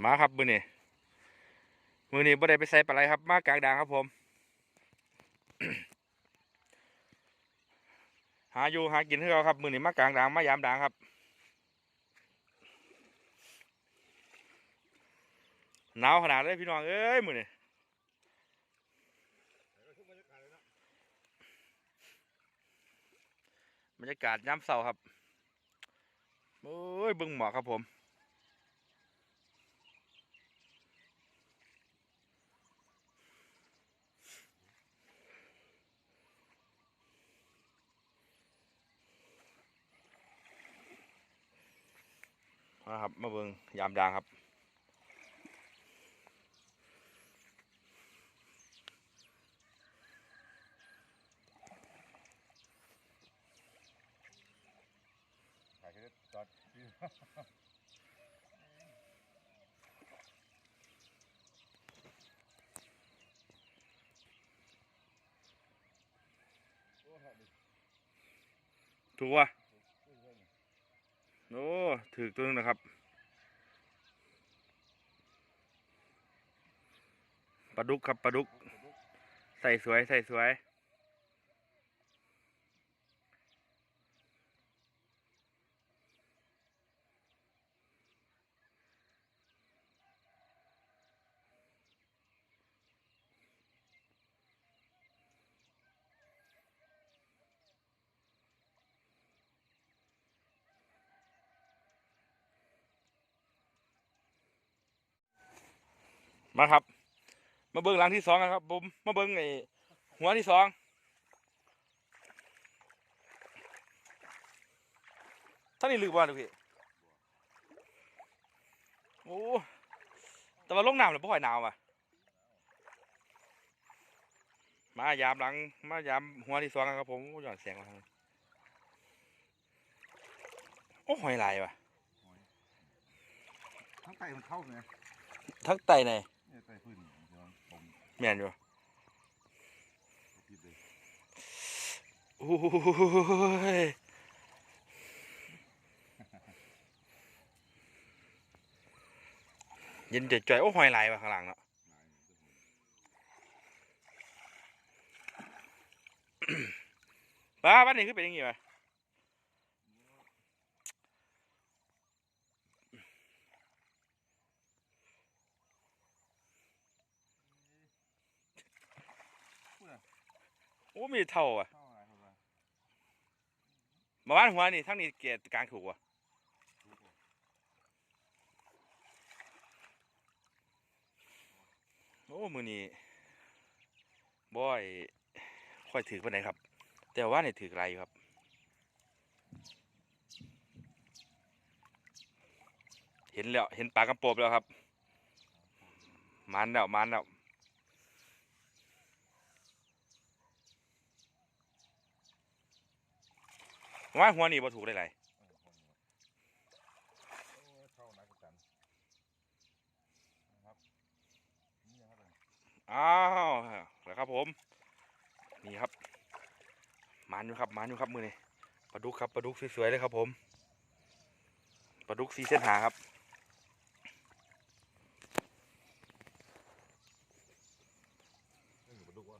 มาครับมือนี้มือนี้บ่ได้ไปใส่ปลาไหลครับ มากลางด่างครับผม หาอยู่หากินให้เราครับ มือนี้มากลางด่างมายามด่างครับ หนาวขนาดเลยพี่น้องเอ้ยมือนี้บรรยากาศยามเสาร์ครับโอ้ยบึงหมอกครับผม นะครับมาเบิงยามดางครับถ่ายแค่จอดที่โอ้ครับดิถูกว่ะโอ้ยเว้ย โอ้ถือตัวหนึงนะครับปลาดุกครับปลาดุก ใส่สวยใส่สวย มาครับ มาเบิ้งหลังที่สองกันครับผมมาเบิ้งไอ้หัวที่สองท่านนี่ลึกบ่ลูกพี่โอ้แต่ว่าลงน้ำเลยบ่ค่อยหนาวอะมายามหลัง มายามหัวที่สองกันครับผมโอ้หย่อนเสียงมาทางนี้โอ้หอยลายว่ะทั้งไตมันเข้าไงทั้งไตในเนี่ยไตพื้นเดี๋ยวผม แม่นอยู่ผิดเลยโอ้ยเย็นจ่อยๆโอ้หอยลายว่ะข้างหลังเนาะป้าบ้านนี้คือเป็นอยังไงวะ โอ้มีเท่าอะเข้าอะไรเข้าอะไรมาบ้านหัวนี่ทั้งนี้เกียรกลางถูกว่ะโอ้ มือนี้บอยค่อยถือไปไหนใดครับ แต่ว่านี่ถือไรอยู่ครับเห็นแล้ว เห็นปลากระโปบแล้วครับ มันแล้วมันแล้ว ว่าหัวนี่บ่ถูกได้ไรอ้ยเข้านักจันนะครับนี่นะครับผมอ้าวแล้วครับผม นี่ครับมันอยู่ครับมันอยู่ครับมือนี่ปลาดุกครับปลาดุกสวยๆเลยครับผมปลาดุกสีเส้นหาครับ นี่อยู่กระดูกว่า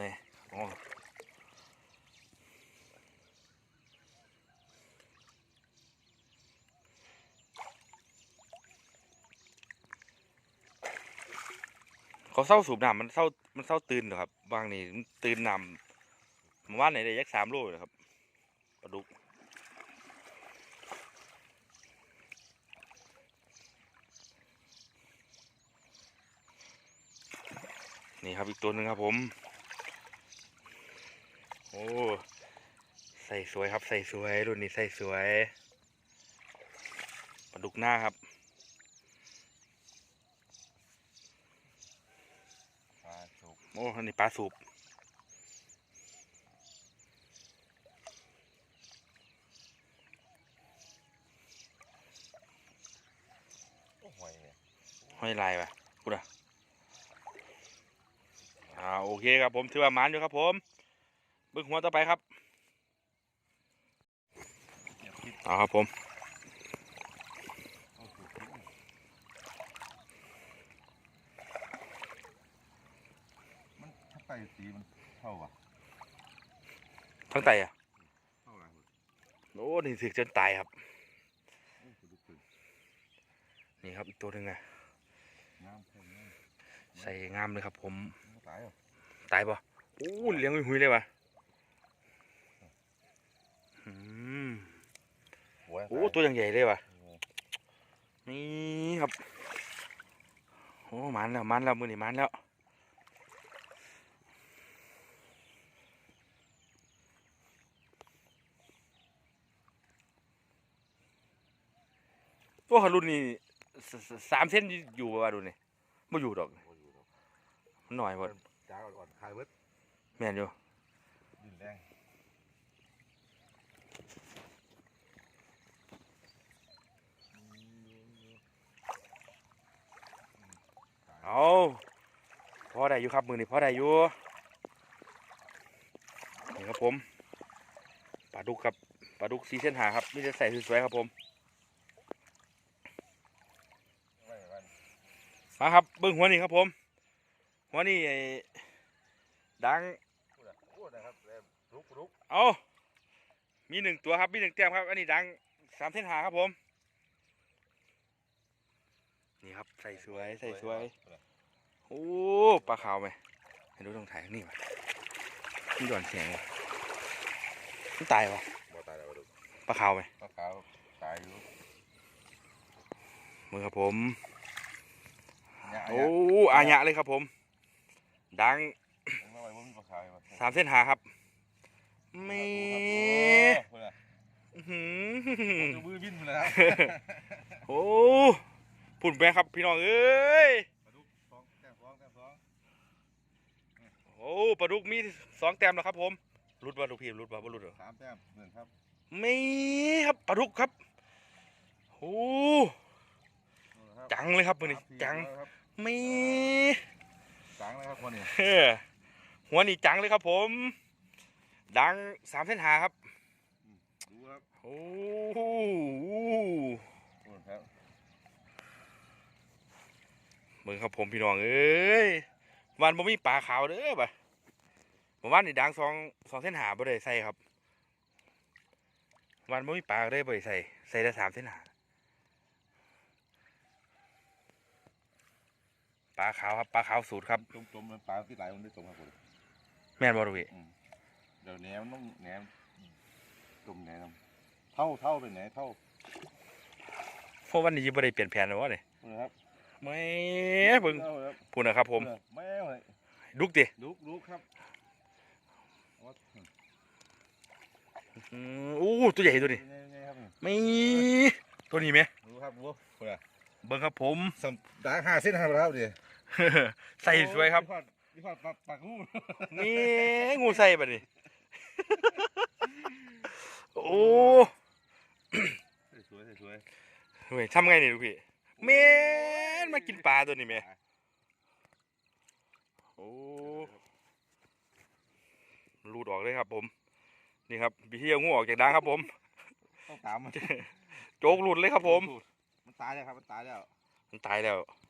นี่อ๋อ เขาเศร้าสูบน้ำมันเศร้ามันเศร้าตื่นเหรอครับ บางนี่มันตื่นน้ำมาว่านไหนได้ยักสามโลเลยครับปลาดุกนี่ครับอีกตัวหนึ่งครับผม โอ้ ใส่สวยครับ ใส่สวย รุ่นนี้ใส่สวย ปลาดุกหน้าครับ ปลาสุก โอ้อันนี้ปลาสูบหอยเนี่ยห้อยลายป่ะพูดอะอ่าโอเคครับผมถือว่าหมานอยู่ครับผมบิ้งหัวต่อไปครับ เอาครับผม เอาสุกพิษ ส่สีมันเท่าว่ะทั้งไตอะเท่าไหร่โอ้นี่ถึกจนตายครับโอ้ปลาดุกตัวนี่ครับอีกตัวหนึ่งอะงามแค่นี้ใส่งามเลยครับ ผมมันตายเหรอตายปะโอ้เลี้ยงหุยๆเลยวะอืมหัวโอ้ตัวอย่างใหญ่เลยวะโอ้นี่ครับ โอ้มันแล้วมันแล้วมือนี่มันแล้ว ตัวฮารุนนี่สสสามเส้นอยู่ป่าวะดูนี่ไม่อยู่ดอกโหอยู่แล้วมันหน่อยหมดจ้าอ่อนๆคายเวิร์ดแม่นอยู่ดินแรงเอาพอได้อยู่ครับมือนี่พอได้อยู่นี่ครับผมปลาดุกครับปลาดุกสีเส้นหาครับไมแต่จะใส่สวยๆครับผม ไว้ไว้ มาครับเบิ้งหัวนี่ครับผม หัวนี่ไอ้ดังพูดอะพูดนะครับแล้วลุกลุกเอามีหนึ่งตัวครับมีหนึ่งแต้มครับ อันนี้ดังสามเส้นหาครับผม นี่ครับใส่สวยใส่สวยโอ้ปลาขาวไหมให้ดูตรงถ่ายนี่มานี่ด่อนเสียงวะมันตายวะบ่ตายแล้วปลาดุกปลาขาวไหมปลาขาวตายอยู่มือครับผม เนี่ยโอ้อาญะเลยครับผม ดังผมเอาไว้ว่ามีปลาขาวอยู่วะสามเส้นหาครับไม่โอ้โหอื้อหืดูอมือบินเลยครับโอ้พุ่นไปครับพี่น้องเอ้ยปลาดุกสองแต้มสองแต้มสองโอ้ปลาดุกมีสองแต้มแล้วครับ ผมรุดว่าลูกพี่รุดว่าบ่รุดเหรอสามแต้มหนึ่งครับไม่ครับปลาดุกครับโอ้นู่นนะครับจังเลยครับมือนี้สามทีจังแล้วครับไม่จังเลยครับคนนี้เออหัวนี่จังเลยครับผม ดังสามเส้นหาครับดูครับโอ้นู่นครับมึงครับผมพี่น้องเอ้ยวันบ่มีปลาขาวเด้อบ่ะผมว่านี่ดังสองสองเส้นหาบ่ได้ใส่ครับ วันบ่มีปลาได้บ่ได้ใส่ใส่ได้สามเส้นหา ปลาขาวครับปลาขาวสูตรครับจมจมมันปลาที่ไหลมันได้จมครับผมแม่นบ่ลูกพี่เดี๋ยวแหนมต้องแหนมจมแหนมเท่าเท่าเป็นไหนเท่าเพราะวันนี้บ่ได้เปลี่ยนแผนแล้ววะนี่นู่นนะครับแม่เบิ่งท่าครับพูดนะครับผม แม่เลยดุกดิลุกลุกครับวัดอืออู้ตัวใหญ่ตัวนี้ เป็นไงเป็นไงครับนี่ไม่ตัวนี้ไหมดูครับวัวคนละเบิ่งครับผมสำด่างห้าเส้นครับแล้วดิ ใส่สวยครับพี่พอดพี่พอดปากปากงูนี่งูใส่บัดนี้โอ้สวยสวยเฮ้ยทำไงนี่ลูกพี่แม่นมากินปลาตัวนี้แม่โอ้รูดออกเลยครับผม นี่ครับพี่เที่ยวงูออกจากดังครับผมต้องตามมันโจกหลุดเลยครับผม มันตายแล้วครับ มันตายแล้ว มันตายแล้วโ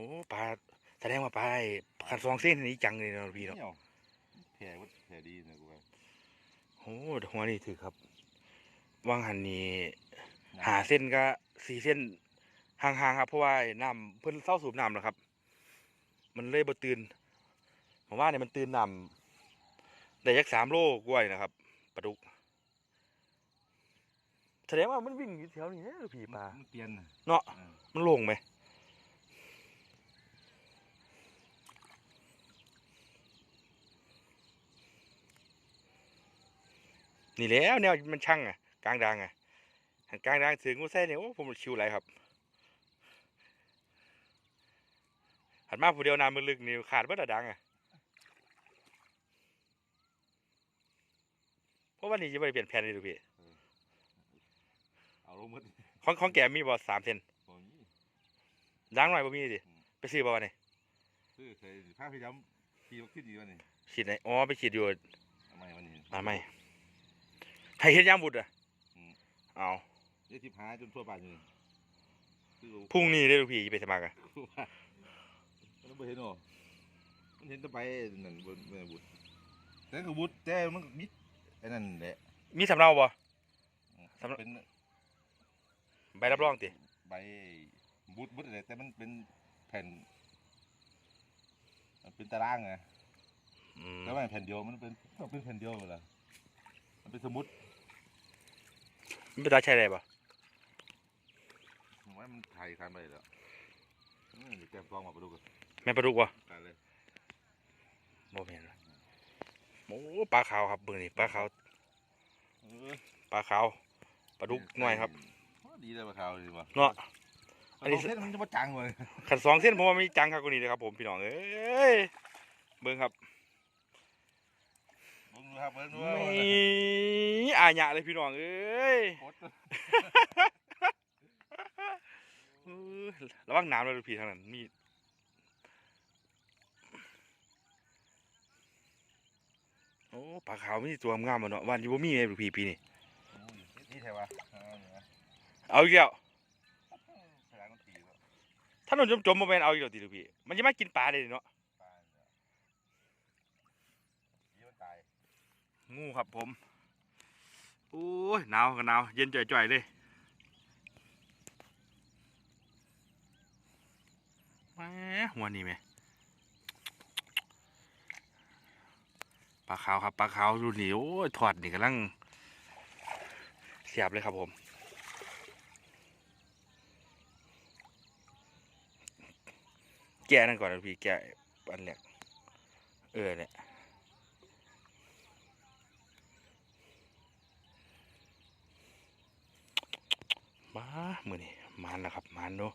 อ้ปลาแสดงว่าปลาไอ้ขันสองเส้นนี้จังเลยเนาะพี่เนาะเนี่ยแผลวัดแผลดีนะกูว่าโอ้หัวนี่ถือครับวางหันนี่หาเส้นก็สี่เส้นห่างๆครับเพราะว่าไอ้น้ำเพิ่นเศร้าสูบน้ำแล้วครับ มันเลยบ่ตื่นผมว่าเนี่ยมันตื่นน้ำได้ยักสามโลกว่าอยู่นะครับปลาดุกแสดงว่ามันวิ่งอยู่แถวนี้นะพี่ปลามันเปลี่ยนน่ะเนาะเออมันโล่งไหม นี่แหล้วแนวมันช่างอะกลางดังอะหันกลางดังถึงงูไส้เนี่ยโอ้ผมชิวไรครับหันมาผู้เดียวน้ำมันลึกนี่ขาดเบิดอะดังอะเพราะว่านี่จะไม่ได้เปลี่ยนแผนเลยดูพี่เอาลงหมดของของแกมีบอสามเซนโอ้ยดังหน่อยบ่มีดิไปซื้อบ่วะนี่ซื้อเคยผ้าพี่ดำขี่รถที่ดีวะนี่ฉีดไหนอ๋อไปฉีดอยู่ทำไมวันนี้มาไม่ ให้เฮ็ดยามบุตรอะอืม เอาเดี๋ยวทิพหาจนทั่วไปอยู่นี่ซื้อพรุ่งนี้ได้ลูกพี่ไปสมัครอะมันไม่เห็นหรอมันเห็นแตะไปนั่นบนบนบุตรแต่ก็บุตรแต่มันก็มิดไอ้นั่นแหละมีสำเนาบ่ สำหรับ เป็นใบรับรองติใบบุตรบุตรอะไรแต่มันเป็นแผ่นมันเป็นตารางไง อืมแล้วมันแผ่นเดียวมันเป็นต้องเป็นแผ่นเดียวเลยมันเป็นสมุด มันเป็นตาใช้ได้บ่ผมว่ามันถ่ายคันไปแล้วอืมเดี๋ยวแกมกล้องมาไปดูกันแม่นปลาดุกบ่กันเลยบ่แม่นว่ะโอ้ปลาขาวครับเบิ่งนี่ปลาขาวเออปลาขาวปลาดุกน้อยครับโอ้ดีเลยปลาขาวดีป่ะเนาะ อัอันนนี้ นี้เส้นมันจะมาจังเลยขันสองเส้นผมว่ามีจังครับกว่านี้เลยครับผมพี่น้องเอ้ยเบิ่งครับเบิ่งดู ครับเบิ่งดูไม่อาญะเลยพี่น้องเอ้ยโคตรเออระวังน้ำเลยพี่ทางนั้นมีโอ้ปลาขาวมีตัวงามๆมาเนาะวันอยู่บ่มีไงพี่ปีนี้โอ้ยนี่ใช่ปะเอาเนี่ยนะเอาอีกแล้วพลังมันตีแล้วถ้าหนนจมๆมาเป็นเอาอีกแล้วติลูกพี่มันจะมากินปลาเลยเนาะ ตายเนี่ยยี่มันตาย งูครับผมโอ้ยหนาวก็หนาวเย็นจ่อยๆเลยแหมหัวนี่แม่ปลาขาวครับปลาขาวดูนี่โอ้ยทอดนี่กำลังเสียบเลยครับผมแกนั่นก่อนนะพี่แกอันแรกเออเนี่ย มามือนี่มานนะครับมานเนาะ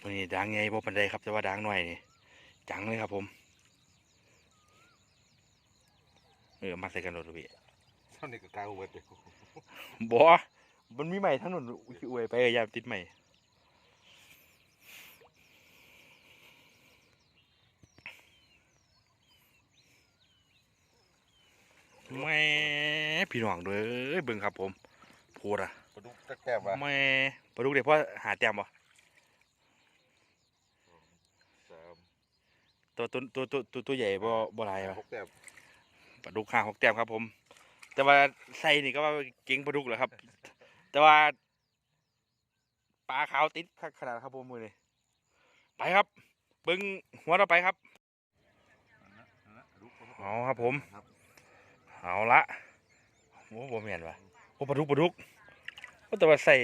มือนี่ดังไงบ่ปันไดครับแต่ว่าดังหน่อยนี่จังเลยครับผมเออมาใส่กันรถพี่เท่านี้ก็กลายเป็นเวทเลยบ่มันมีใหม่ทั้งนั้นอวยไปเออยามติดใหม่แม่พี่น้องเด้อเบิ่งครับผมพูดอะ ปลาดุกตะแกรงวะแม่ปลาดุกเด็กพ่อหาแต้มบ่สามตัวตัวตัวตัวตัวตัวใหญ่บ่บ่หลายบ่หกแต้มปลาดุกห้าหกแต้มครับ ผม แต่ว่าใส่นี่ก็ว่าเก่งปลาดุกแหละครับ แต่ว่าปลาขาวติดคักขนาดครับผมมือนี่ไปครับเบิ้งหัวเราไปครับอันนั้นอันนั้นปลาดุกเอาครับผมครับเอาละโอ้บ่แม่นวะโอ้ปลาดุกปลาดุก โอ้แต่ว่าใส่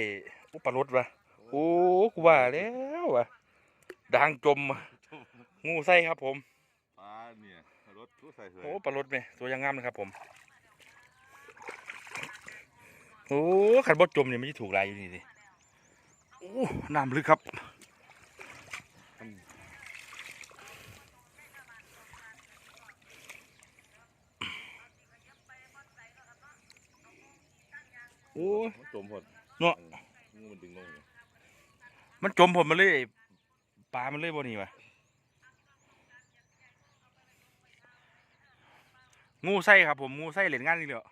โอ้ปลารดวะโอ้กูว่าแล้ววะดังจมอะงูใส่ครับผมปลาเนี่ยรถทุกใส่เลยโอ้ปลารดเนี่ยตัวยังงามเลยครับผมโอ้ขันบดจมเนี่ยไม่ได้ถูกลายอยู่นี่ดิโอ้น้ำลึกครับ โอ้มันจมหมดเนาะงูมันดึงลงเนี่ยมันจมผมมันเลยปลามันเลยบ่หนี่วะงูไส้ครับผมงูไส้เหรียญงานนี่เดียว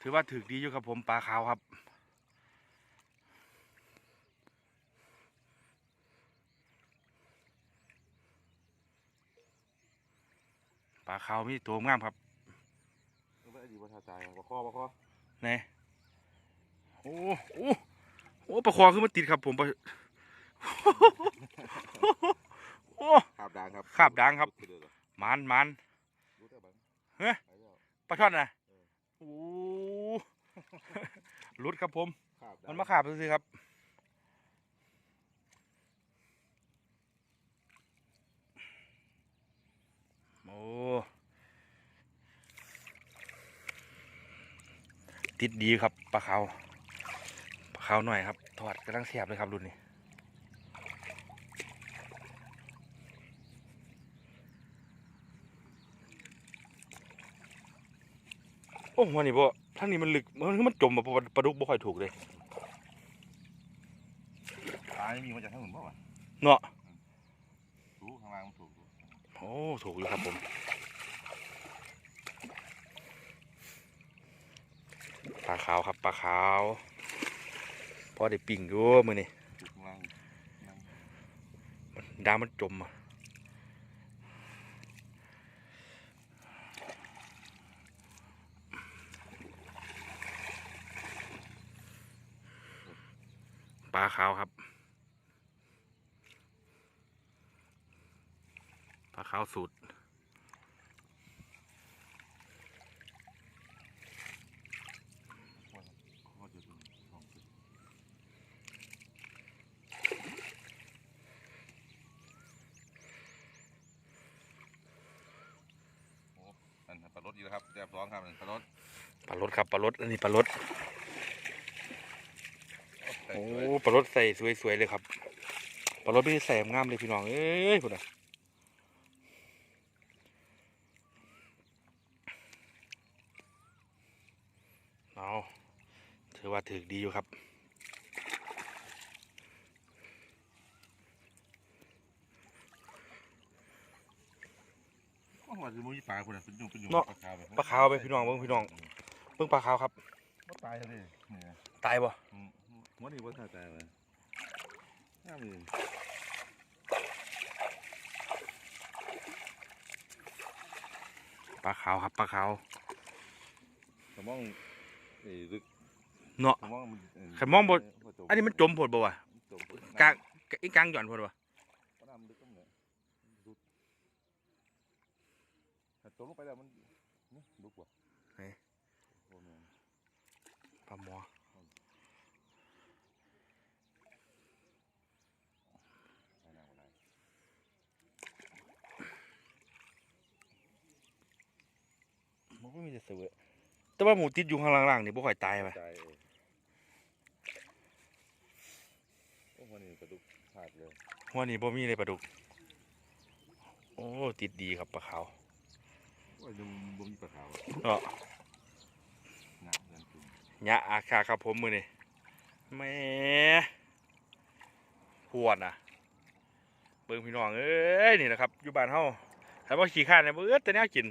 ถือว่าถือดีอยู่ครับผมปลาขาวครับ ปลาขาวมีตัวงามครับมันไม่ได้ดีว่าทาใจปลาคอปลาคอไหนโอ้โอ้โอ้ประคอขึ้นมาติดครับผมปะโอ้ขาบด่างครับขาบด่างครับเดือดเหรอมันมันรู้ได้บ้างเฮ้ยไปแล้วปลาช่อนนะเออโอ้รุดครับผมขาบด่งมันมาขาบซื้อๆครับ อ้ติดดีครับปลาขาวปลาขาวหน่อยครับทอดกำลังเสียบเลยครับรุ่นนี้โอ้วันนี้บ่ท่างนี้มันลึกมันมันจมมาปลาดุกบ่ค่อยถูกเลยปลาไม่มีมาจากทางอื่นเปล่าวะเนาะ รู้ข้างล่างมันถูกอยู่ โอ้ถูกอยู่ครับผมปลาขาวครับปลาขาวพอได้ปิ่งอยู่มือนี้จุดล่างนั่งดามันจมอะปลาขาวครับ ปลาขาว สูตรว่าว่าจะดูสองจุดโอ้อันนั้นปลารถอยู่นะครับแจบร้องครับอันนั้นปลารถปลารสครับปลารสอันนี้ปลารสแต่โอ้สวยปลารสใส่สวยๆเลยครับปลารสไม่ได้ใส่งามเลยพี่น้องเอ้ยพุ่นอะเอา ถือว่าถือดีอยู่ครับว่าว่าจะมีปลาคนน่ะเป็นอยู่เป็นอยู่เนาะ ปลาขาวไปปลาขาวไปพี่น้องเบิ่งพี่น้องเพิ่งปลาขาวครับว่าตายเลยเนี่ยตายบ่อืมหัวนี่ว่าตายตายเลยน่ามีปลาขาวครับปลาขาวสมองเอ้ยลึก เนาะสมองมันเใครมองบ่จอันนี้มันจมผดบ่วะจมกลางอีกลางหย่อนผดบ่น้ำลึกตรงไหนลึกถ้าตกลงไปแล้วมันนี่ลึกกว่าโอ้แม่นปลาหมอไปน้ำบ่ได้มันก็มีแต่เสือแต่ว่าหมูติดอยู่ข้างล่างๆนี่บ่ค่อยตายไป ใจเออโอ้วันนี้กระดูกขาดเลย หัวนี่บ่มีเลยปลาดุก โอ้ ติดดีครับปลาขาวโอ้ยยังบ่มีปลาขาวเนาะหนักเงินจุ่มยะอาคาครับผมมือนี่แหม่ปวดนะเบิ่งพี่น้องเอ้ยนี่นะครับอยู่บ้านเฮาถ้าว่าขี้ข้านเนี่ยเบิดแต่แนวกิน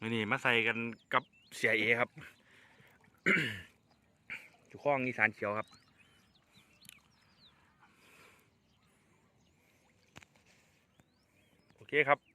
มื้อนี่มาใส่กันกับ เสียเอครับจุข้องอีสานเขียวครับโอเคครับ